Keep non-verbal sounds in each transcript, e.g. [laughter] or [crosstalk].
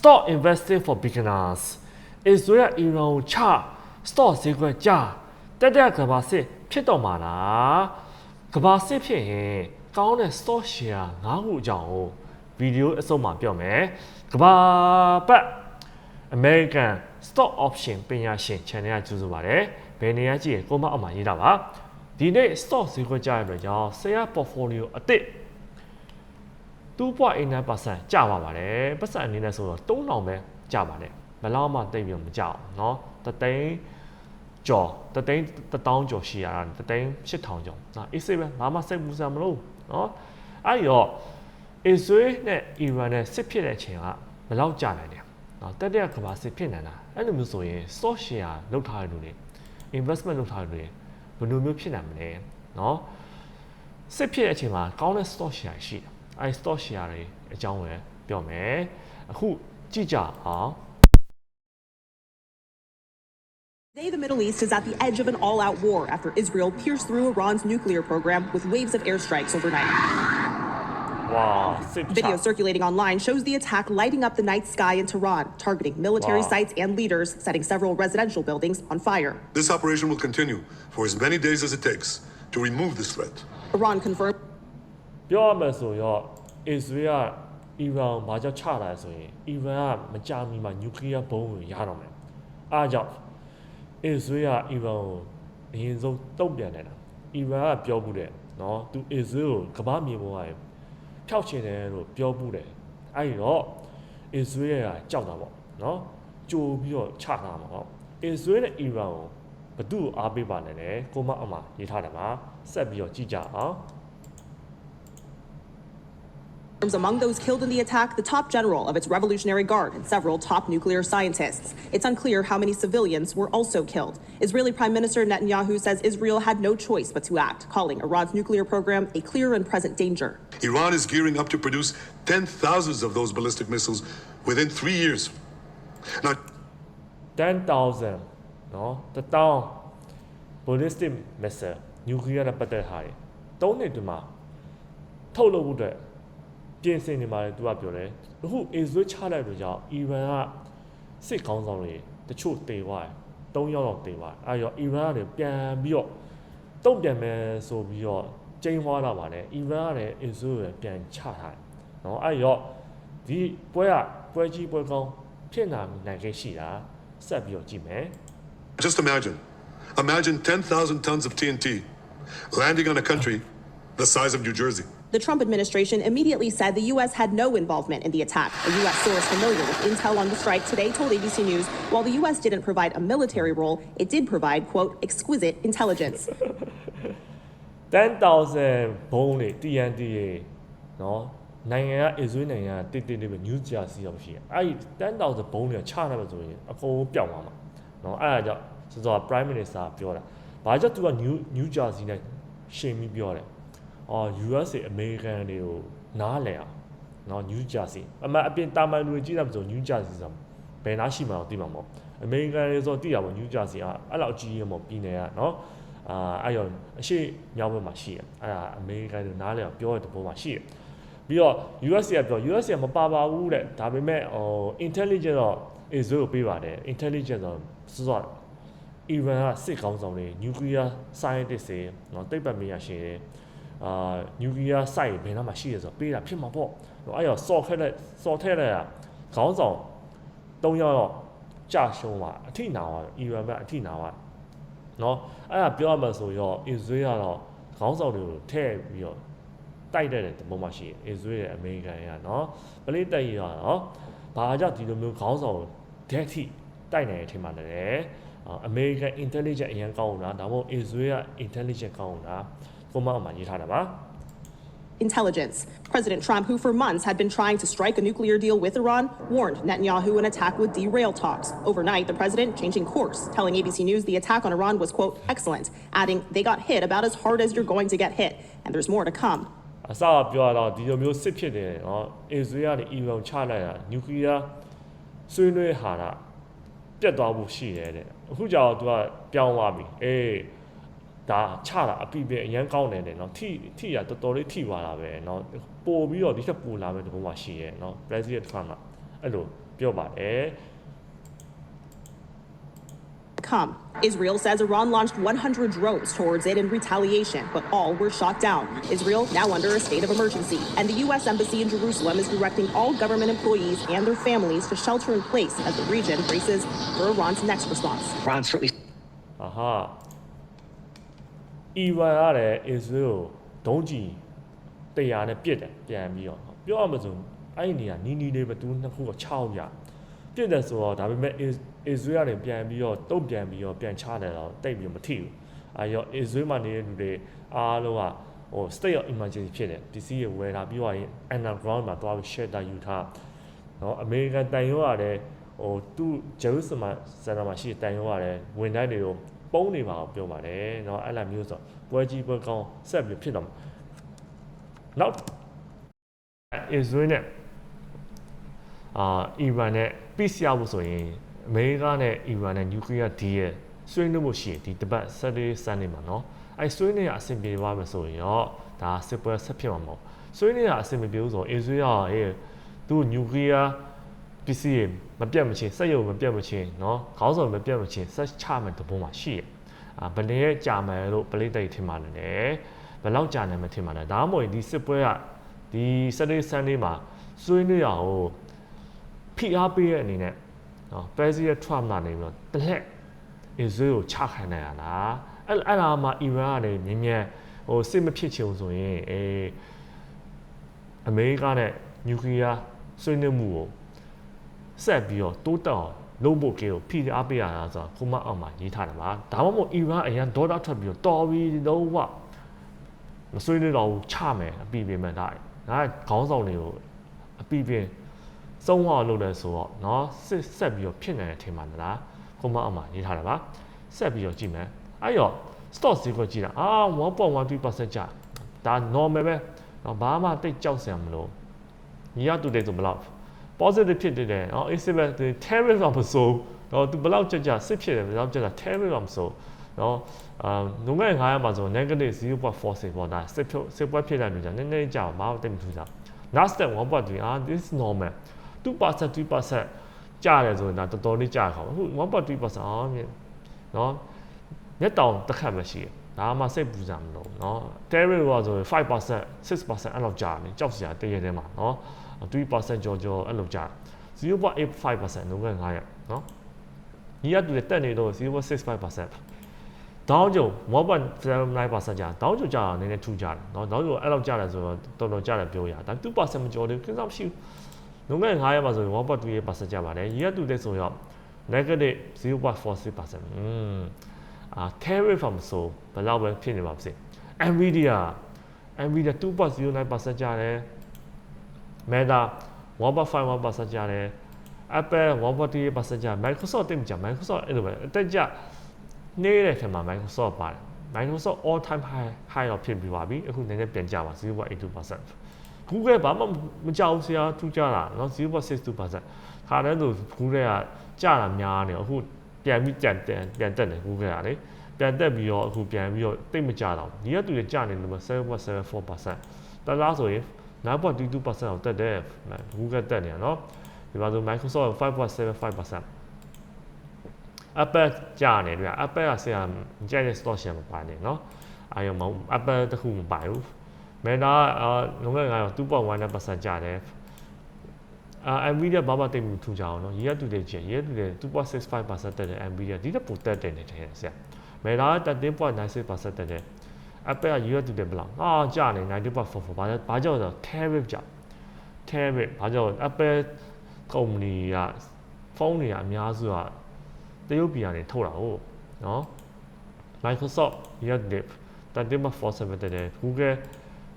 Stock investing for beginners အစ္စရေးအီရန်ကိုချ stock ဈေးကွက်ကျတက်တက်ကဘာစစ်ဖြစ်တော့မှာလားကဘာစစ်ဖြစ်ရင်ကောင်းတဲ့ stock share ၅ခုအကြောင်းကိုဗီဒီယိုအစုံမှာပြောမယ်ကဘာပတ် American Stock Option ပညာရှင် channel ကကြိုးစားပါတယ်ဘယ်နေရာကြည့်ရင်ကိုမအောင်မှာရေးတာပါဒီနေ့ stock ဈေးကွက်ကျရတဲ့ကြောင့် share portfolio အသစ် 2.89%ကျပါပါတယ်ပတ်စံအနေနဲ့ဆိုတော့3000ပဲကျပါတယ်ဘယ်လောက်မှတိတ်ပြီးမကြောက်เนาะတသိန်းကျော်တသိန်းတထောင်ကျော်ရှိရတာတသိန်း8000ကျော်နော်အေးစေးပဲဘာမှစိတ်ပူစရာမလိုเนาะအဲ့တော့အစ္စရေးနဲ့အီရန်နဲ့စစ်ဖြစ်တဲ့အချိန်ကဘယ်လောက်ကြာနိုင်လဲနော်တက်တဲ့ကမ္ဘာစစ်ဖြစ်နေတာအဲ့လိုမျိုးဆိုရင် stock share လောက်ထားတဲ့လူတွေ investment လုပ်ထားတဲ့လူတွေဘယ်လိုမျိုးဖြစ်နိုင်မလဲเนาะစစ်ဖြစ်တဲ့အချိန်မှာကောင်းတဲ့ stock share ရှိတယ် အဲ stock share တွေအကြောင်းပဲပြောမယ်အခုကြည့်ကြအောင် Today, the Middle East is at the edge of an all out war after Israel pierced through Iran's nuclear program with waves of airstrikes overnight. ဝါစစ်ချ Video circulating online shows the attack lighting up the night sky in Tehran, targeting military Wow. sites and leaders, setting several residential buildings on fire. This operation will continue for as many days as it takes to remove this threat. Iran confirmed ပြောရမယ်ဆိုတော့အစ္စရေးကအီရန်ဘာကြောင့်ချလာလဲဆိုရင်အီရန်ကမကြာမီမှာနျူကလ িয়ার ဘုံကိုရတော့မယ်အားကြောင့်အစ္စရေးကအီရန်ကိုအရင်ဆုံးတုံ့ပြန်နေတာအီရန်ကပြောမှုတယ်နော်သူအစ္စရေးကိုကမ္ဘာမြေပေါ်ကဖျောက်ချင်တယ်လို့ပြောမှုတယ်အဲ့ဒီတော့အစ္စရေးကကြောက်တာပေါ့နော်ကြိုပြီးတော့ချတာမှာပေါ့အစ္စရေးနဲ့အီရန်ကိုဘသူ့ကိုအားပေးပါနဲ့လေကိုမအမရေးထားတယ်မှာဆက်ပြီးတော့ကြည့်ကြအောင် Among those killed in the attack, the top general of its Revolutionary Guard and several top nuclear scientists. It's unclear how many civilians were also killed. Israeli Prime Minister Netanyahu says Israel had no choice but to act, calling Iran's nuclear program a clear and present danger. Iran is gearing up to produce 10,000 of those ballistic missiles within three years. Now, 10,000 No, the down ballistic missile nuclear နဲ့ပတ်သက်တဲ့ဟာတွေ၃နှစ်တွင်မှာထုတ်လုပ်ဖို့အတွက် ပြင်ဆင်နေပါတယ်သူကပြောတယ်အခုအစ္စရေးချလိုက်လို့ကြောင့်အီရန်ကစစ်ကောင်းဆောင်တွေတချို့တေသွားတယ်၃ယောက်လောက်တေသွားတယ်အဲ့တော့အီရန်ကလည်းပြန်ပြီးတော့တုံ့ပြန်မယ်ဆိုပြီးတော့ကျင်းွားလာပါတယ်အီရန်ကလည်းအစ္စရေးကိုပြန်ချထားတယ်နော်အဲ့တော့ဒီပွဲကပွဲကြီးပွဲကောင်းဖြစ်လာနိုင်ခဲ့ရှိတာဆက်ပြီးတော့ကြည့်မယ် Just imagine imagine 10,000 tons of TNT landing on a country the size of New Jersey The Trump administration immediately said the U.S. had no involvement in the attack. A U.S. source familiar with intel on the strike today told ABC News while the U.S. didn't provide a military role, it did provide, quote, exquisite intelligence. [laughs] 10000ဘုံတွေ TNT ရေနော်နိုင်ငံကအစ္စရေးနိုင်ငံကတိတိလေးပဲ New Jersey ရောက်ရှိတယ်အဲ့ဒီ10000ဘုံတွေချရမယ်ဆိုရင်အကုန်လုံးပျောက်သွားမှာနော်အဲ့ဒါကြောင့်စောစော Prime Minister ပြောတာဘာကြောင့်သူက New New Jersey နဲ့ရှင်ပြီးပြောတယ် အော် USA American တွေကိုနားလည်အောင်နော် New Jersey အမအပြင်တာမန်လူတွေကြည့်တာမဆို New Jersey ဆိုဘယ်နားရှိမှတော့သိမှာမဟုတ် American တွေဆိုသိတာပေါ့ New Jersey ကအဲ့လောက်အကြီးရမို့ပြည်နယ်ကနော်အာအဲ့ရောအရှိမြောက်ဘက်မှာရှိတယ်အဲ့ဒါအမေရိကန်တွေနားလည်အောင်ပြောတဲ့တဘောမှာရှိတယ်ပြီးတော့ US ကပြော US ကမပါပါဘူးတဲ့ဒါပေမဲ့ဟို intelligence တော့ Israel ကိုပေးပါတယ် intelligence တော့စောစော Iran ကစစ်ကောင်းဆောင်တွေ nuclear scientist တွေနော်တိတ်ပတ်မရရှိတ ယ်အာ nuclear site ဘယ်နားမှာရှိရဆိုတော့ပေးတာဖြစ်မှာပေါ့အဲ့ရော source ခဲ့တဲ့ source ထဲတဲ့ခေါင်းဆောင်၃ယောက်တော့ကြာရှုံးသွားအထိနာသွား Iran ကအထိနာသွား เนาะအဲ့ဒါပြောရမှာဆိုရောအစ္စရေးကတော့ခေါင်းဆောင်တွေကိုထည့်ပြီးတော့တိုက်တဲ့တဲ့ပုံမှရှိတယ်အစ္စရေးရဲ့အမေရိကန်ကเนาะပလိတိုက်ရတော့ဘာကြောင့်ဒီလိုမျိုးခေါင်းဆောင်ဓာတ်ထိတိုက်နေတဲ့အချိန်မှာလည်းအမေရိကန် intelligence အရင်ကောင်းတာဒါမှမဟုတ်အစ္စရေးက intelligence ကောင်းတာကို မအောင်မှာရေးထားတာပါ Intelligence. President Trump, who for months had been trying to strike a nuclear deal with Iran, warned Netanyahu an attack would derail talks. Overnight, the president changing course, telling ABC News the attack on Iran was, quote, excellent, adding, they got hit about as hard as you're going to get hit, and there's more to come. အစကပြောရတော့ဒီလိုမျိုးစစ်ဖြစ်နေတယ်နော်အစ္စရေးကနေအီရန်ချလိုက်တာနျူကလ িয়ার ဆွေးနွေးဟာတာပြတ်သွားဖို့ရှိတယ်တဲ့အခုကျတော့သူကပြောင်းသွားပြီအေး ဒါချတာအပိပဲအရန်ကောင်းတယ်တဲ့နော်ထိထိရတော်တော်လေးထိသွားတာပဲနော်ပို့ပြီးတော့ဒီချက်ပို့လာမယ်ဒီဘုံမှာရှိရဲ့နော် President Trump ကအဲ့လို ပြောပါတယ် come. Israel says Iran launched 100 drones towards it in retaliation, but all were shot down. Israel now under a state of emergency, and the U.S. Embassy in Jerusalem is directing all government employees and their families to shelter in place as the region braces for Iran's next response. Iran certainly အာဟာ အီရန်ကလည်းအစ္စရေးကိုဒုံးကျည်တရားနဲ့ပြစ်တယ်ပြန်ပြီးတော့ပြောရမစို့အဲ့ဒီနေရာနီးနီးလေးပဲသူနှစ်ခုက6ရပြစ်တယ်ဆိုတော့ဒါပေမဲ့အစ္စအစ္စရေးကနေပြန်ပြီးတော့တုံ့ပြန်ပြီးတော့ပြန်ချတယ်တော့တိတ်ပြီးမထိဘူးအဲရောအစ္စရေးမှာနေတဲ့လူတွေအားလုံးကဟို state of emergency ဖြစ်တယ်ပစ္စည်းတွေဝယ်တာပြီးတော့ရင် underground မှာသွားပြီး shelter ယူထားနော်အမေရိကန်တန်ရုံးရတယ်ဟိုသူဂျေရုဆလမ်စံတော်မှာရှိတဲ့တန်ရုံးရတယ်ဝန်ထမ်းတွေကို ပုံးနေပါအောင်ပြောပါတယ်နော်အဲ့လိုမျိုးဆိုပွဲကြီးပွဲကောင်းဆက်ပြီးဖြစ်တော့မှာနောက်အစ္စရေးနဲ့အာအီရန်နဲ့ peace ရဖို့ဆိုရင်အမေရိကနဲ့အီရန်နဲ့ nuclear deal ရဲ့ဆွေးနွေးမှုရှိရင်ဒီတပတ် Saturday Sunday မှာနော်အဲ့ဆွေးနွေးရအဆင်ပြေသွားမယ်ဆိုရင်ရောဒါစစ်ပွဲဆက်ဖြစ်မှာမဟုတ်ဆွေးနွေးရအဆင်မပြေဘူးဆိုအစ္စရေးကဟေးသူ nuclear ပစ္စည်းတွေမပြတ်မချင်းစက်ရုံမပြတ်မချင်းเนาะခေါင်းဆောင်မပြတ်မချင်းဆက်ချမယ်တပုံမှာရှိရအာဘယ်နည်းကြာမယ်လို့ပလိတိတ်ထင်ပါနဲ့ဘယ်လောက်ကြာနိုင်မထင်ပါနဲ့ဒါမှမဟုတ်ဒီစစ်ပွဲကဒီ Saturday Sunday မှာဆွေးနွေးရအောင်ဖိအားပေးတဲ့အနေနဲ့เนาะ President Trump ကနေပြီးတော့တလက်အစ္စရေးကိုချခိုင်းနိုင်ရလားအဲ့အဲ့ဒါမှအီရန်ကနေမြင်မြန်ဟိုစစ်မဖြစ်ချင်ဘူးဆိုရင်အေးအမေရိကနဲ့နျူကလ িয়ার ဆွေးနွေးမှုကို ဆက်ပြီးတော့တိုးတက်အောင်လုပ်ဖို့ကေကိုဖိအားပေးရတာဆိုတာခုမအောင်မှာရေးထားတယ်ပါဒါမှမဟုတ်အီရန်အရင်ဒေါ်လာထွက်ပြီးတော့တော်ပြီးတော့ဝမဆွေးနွေးတော့ဘူးချမယ်အပြီးပြင်မဲ့ဒါငါခေါင်းဆောင်တွေကိုအပြီးပြင်စုံဟောလုပ်တယ်ဆိုတော့เนาะစစ်ဆက်ပြီးတော့ဖြစ်နေတဲ့အချိန်မှာလားခုမအောင်မှာရေးထားတယ်ပါဆက်ပြီးတော့ကြည့်မယ်အဲ့တော့ stock ဈေးကွက်ကြည့်တာအာ1.13%ကျဒါ normal ပဲเนาะဘာမှတိတ်ကြောက်စရာမလိုညီရတူတယ်ဆိုဘယ်လောက် positive ဖြစ်နေတယ်နော် AC ပဲ terror တော့မဆိုးနော်သူဘယ်လောက်ကြကြစစ်ဖြစ်တယ်ဘယ်လောက်ကြကြ terror တော့မဆိုးနော်အာငုံငယ်900မှာဆို negative 0.46ပေါ့ဒါစစ်ဖြစ်စစ်ပွဲဖြစ်တဲ့လူကြောင့်နည်းနည်းကြာဘာမှတိတ်မထူးကြ Nasdaq 1.3 ah this is normal 2% 3%ကြာတယ်ဆိုရင်ဒါတော်တော်လေးကြာခါအခု1.3%အော်မြင်နော်မျက်တောင်တစ်ခတ်မရှိဘူး ဒါမှစိတ်ပူကြမလို့เนาะ terror ကဆိုရင်5% 6%အဲ့လောက်ကြာနေကြောက်စရာတည့်ရတဲ့မှာเนาะ3%ကျော်ကျော်အဲ့လိုကြာ0.85%လုံးဝ900เนาะညီရတူတက်နေတော့0.65%တောင်းကြုံ1.79%ကြာတောင်းကြုံကြာတာနည်းနည်းထူးကြတယ်เนาะတောင်းကြုံအဲ့လောက်ကြာတယ်ဆိုတော့တော်တော်ကြာတယ်ပြောရဒါ2%မကျော်သေးဘူးကိစ္စမရှိဘူးလုံးဝ900ပါဆိုရင်1.28%ကြာပါတယ်ညီရတူတဲ့ဆိုတော့ negative 0.46%อืม အာ tariff မဆိုဘယ်လောက်ပဲဖြစ်နေပါစေ Nvidia Nvidia 2.09%ကြာတယ် Meta 1.51%ကြာတယ် Apple 1.38%ကြာ Microsoft တိတ်မကြာ Microsoft အဲ့လိုပဲအတက်ကြနေတဲ့ထင်မှာ Microsoft ပါတယ် Microsoft all time high high တော့ဖြစ်ပြီးပါပြီအခုနည်းနည်းပြန်ကျပါ0.82% Google ဘာမှမကြောက်ဆရာထူးကြတာเนาะ0.62%ခါတဲ့သူ Google ကကျတာများနေအခု ပြန်ပြီးပြန်ပြန်ပြန်တက်တယ် Google ကလေပြန်တက်ပြီးတော့အခုပြန်ပြီးတော့တိတ်မကြတော့ဒီကသူတွေကျနေလို့7.74%တလားဆိုရင်9.22%အောင်တက်တယ် Google တက်နေရနော်ဒီမှာဆို Microsoft 5.75% Apple ကြာနေတယ် Apple ကဆရာကြိုက်တဲ့ stock share မပါနေနော်အာရုံမ Apple တခုမပါဘူး Meta အာလုံးဝငါရော2.1%ကြာတယ် အာ Nvidia ဘာမှတိတ်မထူကြအောင်နော်ရေတူတယ်ကျရေတူတယ်2.65%တက်တယ် Nvidia ဒီတက်ပိုတက်တယ်နေတယ်ဆရာ Meta 13.96%တက်တယ် Apple ကရေတူတယ်ဘလောက်အာကြာနေ90.44ဘာဘာကြောင့်လဲ tariff ကြောင့် tariff ဘာကြောင့် Apple ကုမ္ပဏီကဖုန်းတွေကအများစုကတရုတ်ပြည်ကနေထုတ်တာဟုတ်နော် Microsoft ရေတူတယ်13.47တက်တယ် Google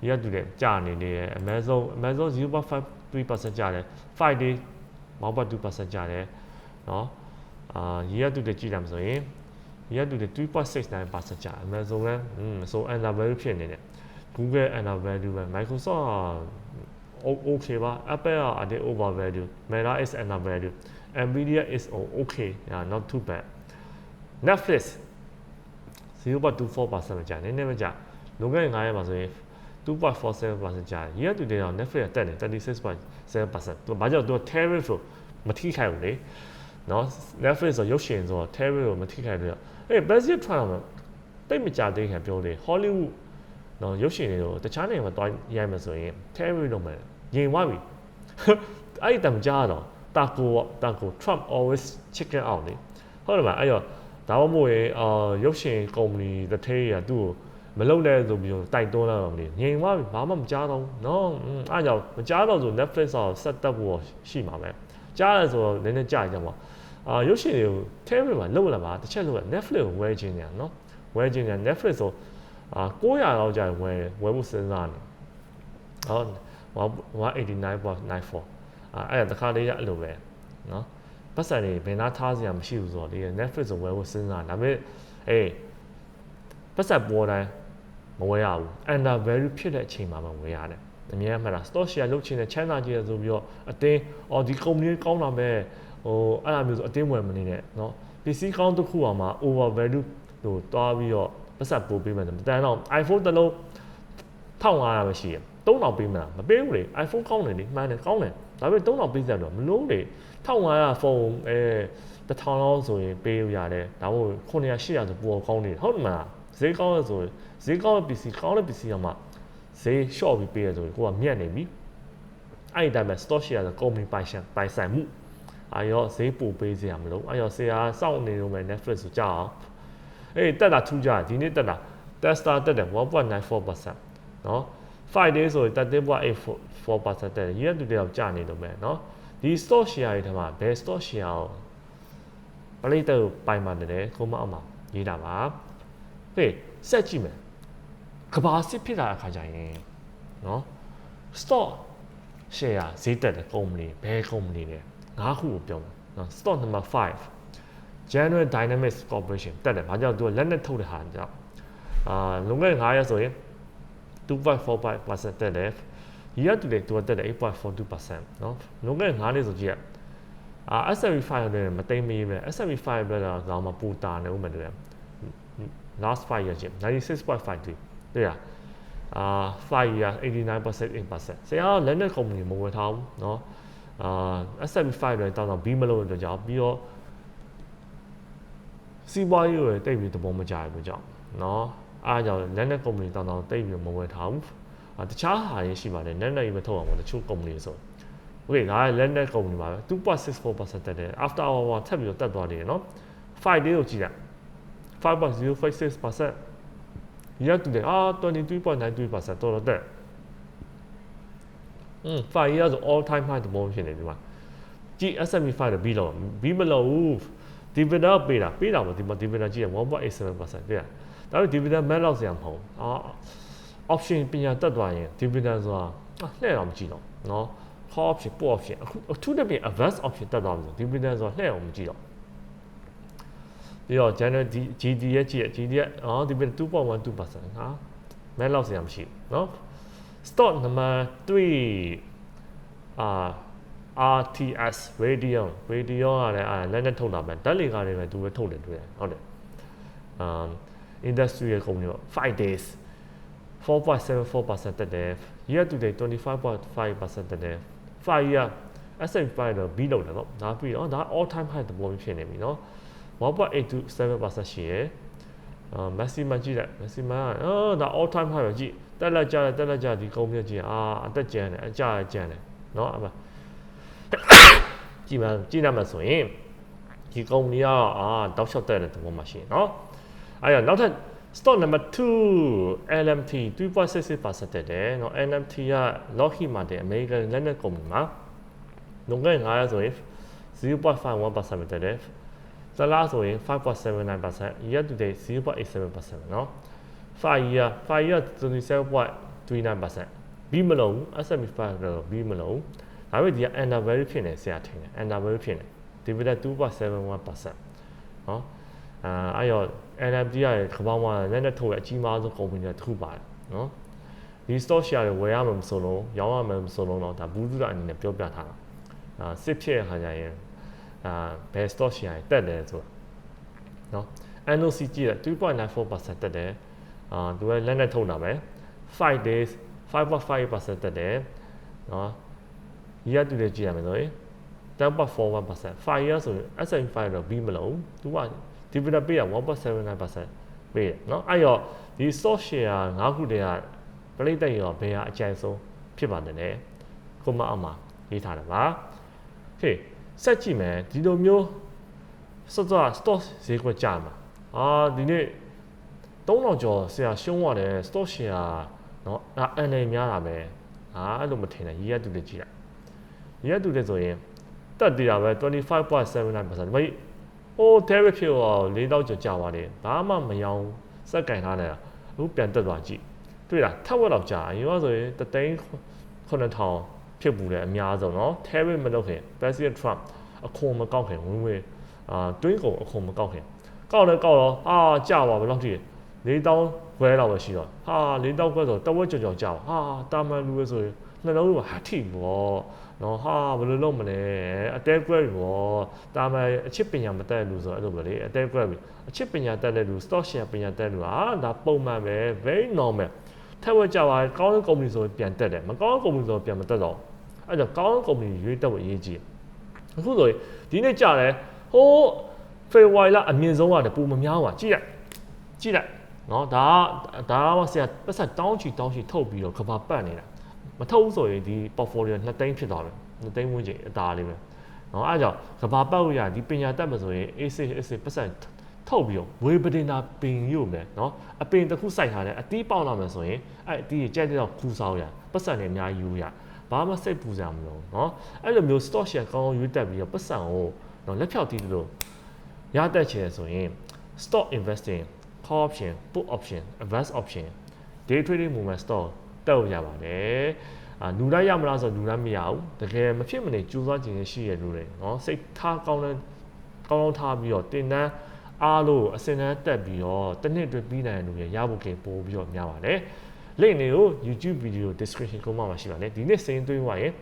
ရတူတယ်ကြာနေနေတယ် Amazon Amazon 0.53%ကြာတယ် Friday 1.2%ကြာတယ်เนาะအာရတူတယ်ကြည့်တယ်ဆိုရင်ရတူတယ်3.69%ကြာ Amazon ကอืมဆို under value ဖြစ်နေတယ် Google under value ပဲ Microsoft okay ပါ Apple က a bit over value Meta is under value Nvidia is okay yeah, not too bad Netflix 0.24%ကြာနည်းနည်းမကြာလွန်ခဲ့တဲ့9ရက်မှာဆိုရင် 2.47%ကြာတယ်။ year to date တော့ Netflix ကတက်နေ36.7%သူဘာကြောင့်သူ tariff ကိုမထိခိုက်ဘူးလေနော် Netflix ဆိုရုပ်ရှင်ဆိုတော့ Terry ကိုမထိခိုက်ဘူးအေး Brazil Trump တိတ်မကြသေးခင်ပြောလေ Hollywood နော်ရုပ်ရှင်တွေကိုတခြားနိုင်ငံမှာတွားရိုက်မယ်ဆိုရင် Terry တော့မယ်ရင်ဝါပြီအဲ့ဒီတမ်းကြားတော့တာကိုတာကို Trump always chicken out လေဟုတ်တယ်မအဲ့တော့ဒါမှမဟုတ်ရင်အာရုပ်ရှင်ကုမ္ပဏီတစ်ထည့်ရသူ့ကို မလုပ်နဲ့ဆိုပြီးတော့တိုက်တွန်းလာတော့မလို့ငြိမ်သွားပြီဘာမှမကြားတော့ဘူးနော်အဲ့ကြောင့်မကြားတော့ဆို Netflix ကိုဆက်တက်ဖို့ရှိမှာပဲကြားရဆိုတော့နည်းနည်းကြားကြမှာအာရုပ်ရှင်တွေကို Terry မှာလုပ်လာမှာတစ်ချက်လုပ်ရ Netflix ကိုဝယ်ခြင်းညာနော်ဝယ်ခြင်းညာ Netflix ဆိုအာ900လောက်ကြာဝယ်ဝယ်ဖို့စဉ်းစားနေဟုတ်189.94အာအဲ့ဒါတစ်ခါလေးရအဲ့လိုပဲနော်ပတ်စံတွေဘယ်နာထားစရာမရှိဘူးဆိုတော့ဒီ Netflix ကိုဝယ်ဖို့စဉ်းစားဒါပေမဲ့အေးပတ်စံပေါ်တိုင်း မဝယ်ရဘူး under value ဖြစ်တဲ့အချိန်မှာမှဝယ်ရတယ်အများမှတ်တာ stock share လုပ်ချင်တဲ့ချမ်းသာခြင်းဆိုပြီးတော့အတင်းအော်ဒီ company ကောင်းတာမဲ့ဟိုအဲ့လိုမျိုးဆိုအတင်းဝယ်မနေနဲ့เนาะပစ္စည်းကောင်းတစ်ခုအောင်မှာ over value ဟိုတွားပြီးတော့ပတ်စံပို့ပေးမယ်မတန်တော့ iPhone တစ်လုံး1500ပဲရှိရ3000ပေးမှာမပေးဘူးလေ iPhone ကောင်းတယ်လေမှန်တယ်ကောင်းတယ်ဒါပေမဲ့3000ပေးစရာတော့မလို့လေ1500ဖုန်းအဲ1000လောက်ဆိုရင်ပေးရရတယ်ဒါမှမဟုတ်900 800ဆိုပိုကောင်းနေတယ်ဟုတ်တယ်မလား ဈေးကောင်းလို့ဆိုဈေးကောင်းတဲ့ပစ္စည်းကောင်းတဲ့ပစ္စည်းကမှဈေး short ပြီးပေးရဆိုရင်ကိုကမြတ်နေပြီအဲ့ဒီတိုင်းပဲ stock share ဆို company ပိုင်ရှင်ပိုင်ဆိုင်မှုအာရောဈေးပိုပေးစရာမလိုအာရောဆရာစောင့်နေလို့မယ် Netflix ဆိုကြအောင်အေးတက်တာထူးကြဒီနေ့တက်တာ Tesla တက်တယ်1.94% เนาะ5 days ဆိုရင်13.84%တက်တယ် year to date တော့ကျနေလို့ပဲเนาะဒီ stock share တွေထဲမှာဘယ် stock share ကိုပလိတ်တက်ကိုပိုင်ပါတယ်ခုမအောင်မှာရေးတာပါ ဟေးဆက်ကြည့်မယ်ကဘာစစ်ဖြစ်လာတဲ့ခါကျရင်နော် stock share ဈေးတက်တဲ့ company ဘယ် company လဲငါးခုကိုပြောမယ်နော် stock number 5 General Dynamics Corporation တက်တယ်ဘာကြောင့်သူကလက်နဲ့ထုတ်တဲ့ဟာကြောင့်အာလုံခဲ့9ရက်ဆိုရင်2.45%တက်တယ် year to date သူကတက်တယ်8.42%နော်လုံခဲ့9ရက်ဆိုကြည့်ရအာ S&P 500မတိမ်မေးပဲ S&P 500ကတော့ကောင်းမှပူတာနေဦးမယ်တူတယ် last 5 years 96.52တွေ့ရအာ5 year 89.8%ဆရာကလက်နက်ကုမ္ပဏီမဝယ်ထားဘူးเนาะအာ S&P 500တောင်းတော့ဘီမလို့အတွက်ကြောင့်ပြီးတော့စီးပွားရေးကိုတိတ်ပြီးသဘောမကျဘူးကြောင့်เนาะအားကြောင့်လက်နက်ကုမ္ပဏီတောင်းတော့တိတ်ပြီးမဝယ်ထားဘူးအာတခြားဟာရေးရှိပါတယ်လက်နက်ရေးမထုတ်အောင်တချို့ကုမ္ပဏီဆို Okay ငါလက်နက်ကုမ္ပဏီပါပဲ2.64%တက်တယ် after hour ထပ်ပြီးတော့တက်သွားနေတယ်เนาะ5 day ကိုကြည့်လိုက် 5.056%. Year to date, ah, 23.93%, total debt. Mm, five years all time high တဘောဖြစ်နေဒီမှာကြည့် SME 5တပြီးတော့ပြီးမလို့ဘူး dividend ပေးတာပေးတာမဒီမှာ dividend ကြည့်ရ1.87%ပြရဒါပေမဲ့ dividend man လောက်ဆရာမဟုတ်အာ option ပညာတက်သွားရင် dividend ဆိုတာလှည့်တော့မကြည့်တော့နော် call option put option အခုအထူးသဖြင့် advance option တက်သွားပြီဆို dividend ဆိုတာလှည့်အောင်မကြည့်တော့ ပြီးတော့ general GD ရဲ့ကြည့်ရ GD ရဲ့အော် dividend 2.12%ဟာမဲလောက်စရာမရှိဘူးเนาะ stock number 3အာ RTS Radeon Radeon ကလည်းအာလက်နဲ့ထုတ်တာပဲဓာတ်လေကားတွေပဲသူပဲထုတ်တယ်တွေ့တယ်ဟုတ်တယ် um industrial company 5 days 4.74%တက်တယ် year to date 25.5%တက်တယ်5 year S&P တော့ပြီးလောက်တယ်နော်ဒါပြီးတော့ဒါ all time high တဘောဖြစ်နေပြီနော် 1.827%ရှိရယ်အာ maximum ကြည့်လိုက် maximum ကအော်ဒါ all time high ပဲကြည့်တက်လက်ကြတယ်တက်လက်ကြဒီကုန်းမြကြည့်အာအသက်ကျန်တယ်အကြရကျန်တယ်နော်အမကြည့်မှကြည့်ရမှဆိုရင်ဒီကုမ္ပဏီကအာတောက်လျှောက်တက်တဲ့သဘောမှရှိရယ်နော်အဲ့တော့နောက်ထပ် stock number 2 LMT 3.66%တက်တယ်เนาะ LMT က Lockheed Martin American လက်နက်ကုမ္ပဏီမှာလွန်ခဲ့9ရက်ဆိုရင်0.51%ပဲတက်တယ် သလားဆိုရင်5.79% year to date 0.87%เนาะ5 year 5 year 27.39%ဘီမလုံး S&P 5တော့ဘီမလုံးဒါပေမဲ့ဒီက under value ဖြစ်နေဆရာထင်တယ် under value ဖြစ်နေ dividend 2.71%เนาะအာအဲ့တော့ NMT ရကမ္ဘာမှာလက်နဲ့ထုတ်ရအကြီးမားဆုံးကုမ္ပဏီတစ်ခုပါတယ်နော်ဒီ stock share တွေဝယ်ရမှာမဆိုလို့ရောင်းရမှာမဆိုလို့တော့ဒါဘူးစုတာအနေနဲ့ပြောပြထားတာအာစစ်ဖြစ်တဲ့ခါကျရင် အာဘယ် stock share တက်တယ်ဆိုတာနော် NOC ကြည့်တယ်2.94%တက်တယ်အာသူကလက်နဲ့ထုတ်တာပဲ5 days 5.5%တက်တယ်နော် year to date ကြည့်ရမယ်ဆိုရင် 10.41% 5 year ဆိုရင် S&P 5တော့ပြီးမလို့သူက dividend ပေးရ1.79%ပေးတယ်เนาะအဲ့တော့ဒီ stock share ၅ခုတည်းကပြိတ္တရောဘယ်ဟာအကြိုက်ဆုံးဖြစ်ပါတယ်လဲခုမအမရေးထားတယ်ပါဟေး ဆက်ကြည့်မယ်ဒီလိုမျိုးစောစော stock ဈေးကွက်ကြမှာအာဒီနေ့3000ကျော်ဆရာရှုံးရတယ် stock share เนาะအဲ့အနေများတာပဲအာအဲ့လိုမထင်နဲ့ရေးရတူလေးကြည့်လိုက်ရေးရတူလေးဆိုရင်တက်တည်တာပဲ25.79%ဒါပေမဲ့ဟို tariff ဖြစ်တော့၄တောက်ကျော်ကြာပါတယ်ဘာမှမယောင်းစက်ကင်ထားနေတာအခုပြန်တက်သွားကြည့်တွေ့လားထက်ဝက်တော့ကြာအရင်ကဆိုရင်တသိန်း9000 ဖြစ်ပူတယ်အများဆုံးเนาะ tariff မလုပ်ခင် President Trump အခွန်မကောက်ခင်ဝင်ဝင်အာတွင်းကုန်အခွန်မကောက်ခင်ကောက်လဲကောက်တော့အာကြာပါဘယ်လောက်ထိ၄တောင်းခွဲတော့ပဲရှိတော့ဟာ၄တောင်းခွဲဆိုတဝက်ကြော်ကြော်ကြာပါဟာတာမန်လူပဲဆိုရင်နှလုံးကဟာထိပေါ့နော်ဟာဘယ်လိုလုပ်မလဲအတဲကွဲပြီပေါ့တာမန်အချစ်ပညာမတက်လူဆိုအဲ့လိုပဲလေအတဲကွဲပြီအချစ်ပညာတက်တဲ့လူ stock share ပညာတက်လူဟာဒါပုံမှန်ပဲ very normal ထက်ဝက်ကြပါကောင်းတဲ့ကုမ္ပဏီဆိုပြန်တက်တယ်မကောင်းတဲ့ကုမ္ပဏီဆိုပြန်မတက်တော့ အဲ့တော့ကောင်းတဲ့ကုမ္ပဏီရွေးတက်ဖို့အရေးကြီးတယ်အခုဆိုရင်ဒီနေ့ကြာတယ်ဟိုးဖေဝါရီလအမြင့်ဆုံးကတပူမများပါကြည့်လိုက်ကြည့်လိုက်နော်ဒါကဒါကဆရာပတ်ဆက်တောင်းချီတောင်းချီထုတ်ပြီးတော့ကဘာပတ်နေတာမထုတ်ဘူးဆိုရင်ဒီ portfolio နှစ်သိန်းဖြစ်သွားတယ်နှစ်သိန်းဝန်းကျင်အသာလေးပဲနော်အဲဒါကြောင့်ကဘာပတ်လို့ရဒီပညာတတ်မှာဆိုရင် AC AC ပတ်ဆက်ထုတ်ပြီးတော့ဝေပဒင်တာပင်ရုပ်မယ်နော်အပင်တစ်ခုစိုက်ထားတယ်အတီးပေါက်လာမယ်ဆိုရင်အဲ့အတီးကြက်တဲ့တော့ခူးစားရပတ်ဆက်နဲ့အများကြီးယူရ ဘာမှစိတ်ပူစရာမလိုဘူးเนาะအဲ့လိုမျိုး stock share ကောင်းကောင်းရွေးတက်ပြီးတော့ပတ်စံကိုเนาะလက်ဖြောက်တီးလို့ရတက်ချင်ဆိုရင် stock investing call option put option advance option day trading movement stock တက်လို့ရပါတယ်အာလူတိုင်းရမလားဆိုတော့လူတိုင်းမရဘူးတကယ်မဖြစ်မနေကြိုးစားခြင်းရှိရလို့လေเนาะစိတ်ထားကောင်းတဲ့ကောင်းကောင်းထားပြီးတော့တင်တန်းအားလို့အစင်တန်းတက်ပြီးတော့တစ်နှစ်အတွင်းပြီးနိုင်တဲ့လူတွေရဖို့ကပို့ပြီးတော့များပါတယ် လင့်တွေကို YouTube video description ကုန်းမှာရှိပါတယ်ဒီနေ့စိန်သွင်းသွားရင်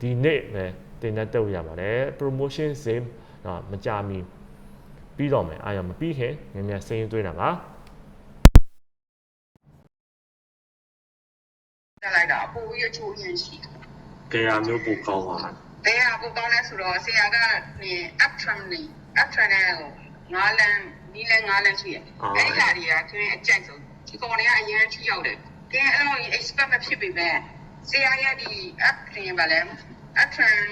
ဒီနေ့ပဲတင်တဲ့တက်ရပါတယ် promotion same တော့မကြမီပြီးတော့မယ်အားရမပြီးခင်မြန်မြန်စိန်သွင်းတာပါတက်လိုက်တာပိုပြီးအချိုးရင်းရှိတယ်ကြရမျိုးပိုကောင်းပါ။တရားပိုကောင်းလဲဆိုတော့ဆရာကနေ up trend နေ up trend နဲ့ဟိုငါးလန်းနီးလန်းငါးလန်းရှိတယ်။အဲဒီဟာတွေကကျင်းအကြိုက်ဆုံးဒီကောင်တွေကအရင်ထိရောက်တယ်။ ကဲအဲ့လို expect မဖြစ်ပေမဲ့ဆရာရဲ့ဒီ up trend ပါလဲ up trend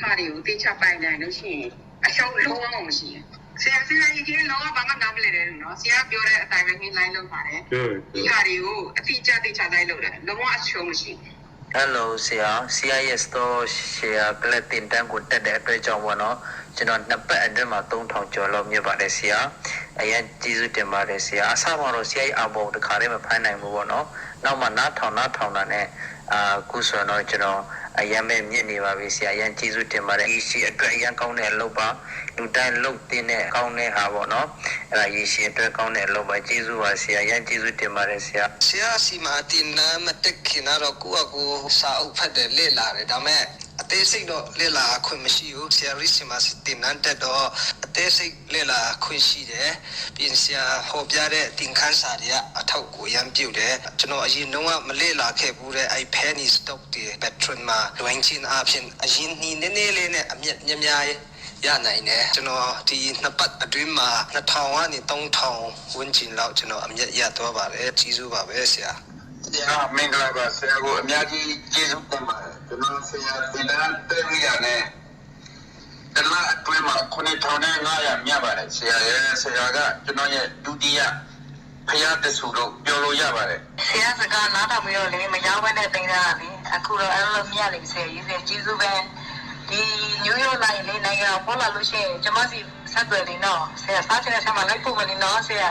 ဟာတွေကိုတေချပိုင်နိုင်လို့ရှိရင်အရှုံးလုံးဝမရှိဘူး။ဆရာဆရာကြီးကလုံးဝဘာမှနားမလည်တယ်နော်။ဆရာပြောတဲ့အတိုင်းပဲ line လုပ်ပါတယ်။ဟုတ်ဒီဟာတွေကိုအတိအကျတေချလိုက်လို့တယ်လုံးဝအရှုံးမရှိဘူး Hello ဆရာ CIS store share ကလတင်တန်းကိုတက်တဲ့အတွက်ကြောင့်ပေါ့နော်ကျွန်တော်နှစ်ပတ်အတွင်းမှာ3000ကျော်လောက်မြတ်ပါတယ်ဆရာ အရင်ကျေးဇူးတင်ပါတယ်ဆရာအစမှာတော့ CI အဘောတခါတည်းမဖိုင်းနိုင်ဘူးပေါ့နော်နောက်မှနားထောင်နားထောင်တာနဲ့အာခုဆိုတော့ကျွန်တော်အရင်ပဲမြင့်နေပါပြီဆရာအရင်ကျေးဇူးတင်ပါတယ်ဒီရှိအတွက်အရင်ကောင်းတဲ့အလုပ်ပါလူတိုင်းလုပ်တင်တဲ့ကောင်းတဲ့ဟာပေါ့နော်အဲ့ဒါရေရှိအတွက်ကောင်းတဲ့အလုပ်ပါကျေးဇူးပါဆရာအရင်ကျေးဇူးတင်ပါတယ်ဆရာဆရာစီမာတင်နာမတက်ခင်တော့ကိုယ့်အကိုစာအုပ်ဖတ်တယ်လေ့လာတယ်ဒါပေမဲ့ အသေးစိတ်တော့လေ့လာခွင့်မရှိဘူးဆရာရစ်စီမာတင်နန်းတက်တော့အသေးစိတ်လေ့လာခွင့်ရှိတယ်ပြင်ဆရာဟောပြတဲ့တင်ခန်းစာတွေကအထောက်ကိုရမ်းပြုတ်တယ်ကျွန်တော်အရင်တော့မလေ့လာခဲ့ဘူးတဲ့အဲ့ penny stock တွေ patron မှာလွင်ချင်းအဖြစ်အရင်နီးနည်းနည်းလေးနဲ့အမြက်များများရနိုင်တယ်ကျွန်တော်ဒီနှစ်ပတ်အတွင်းမှာ2000ကနေ3000ဝန်းကျင်လောက်ကျွန်တော်အမြက်ရသွားပါတယ်ကြီးစုပါပဲဆရာ ဆရာမင်္ဂလာပါဆရာကိုအများကြီးကျေးဇူးတင်ပါတယ်ကျွန်တော်ဆရာဒီလန်တေရီယာနဲ့တလားအတွင်းမှာ9500မြတ်ပါတယ်ဆရာရဲ့ဆရာကကျွန်တော်ရဲ့ဒုတိယဖျားတဆူလို့ပြောလို့ရပါတယ်ဆရာစကားနားထောင်ပြီးတော့လေမရောက်ဘဲနဲ့တင်တာလေအခုတော့အဲ့လိုမြတ်နေဆရာကြီးဆရာကျေးဇူးပဲဒီနယူးယောက်လိုက်လေနိုင်ငံပေါ်လာလို့ရှိရင်ကျွန်မစီဆက်သွယ်နေတော့ဆရာစားချင်တဲ့ဆက်မှာလိုက်ဖို့မနေတော့ဆရာ